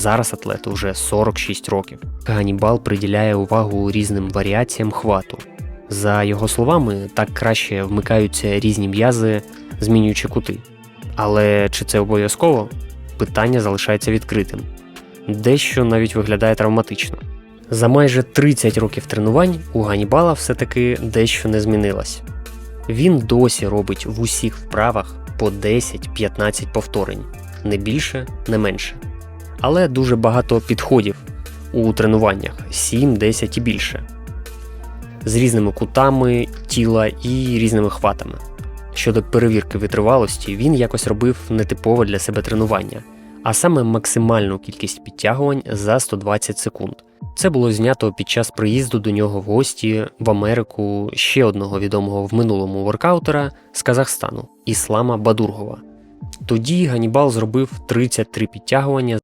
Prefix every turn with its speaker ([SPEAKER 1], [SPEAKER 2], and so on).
[SPEAKER 1] Зараз атлету вже 46 років. Ганібал приділяє увагу різним варіаціям хвату. За його словами, так краще вмикаються різні м'язи, змінюючи кути. Але чи це обов'язково? Питання залишається відкритим. Дещо навіть виглядає травматично. За майже 30 років тренувань у Ганібала все-таки дещо не змінилось. Він досі робить в усіх вправах по 10-15 повторень, не більше, не менше. Але дуже багато підходів у тренуваннях 7-10 і більше, з різними кутами тіла і різними хватами. Щодо перевірки витривалості, він якось робив нетипове для себе тренування, а саме максимальну кількість підтягувань за 120 секунд. Це було знято під час приїзду до нього в гості в Америку ще одного відомого в минулому воркаутера з Казахстану Іслама Бадургова. Тоді Ганібал зробив 33 підтягування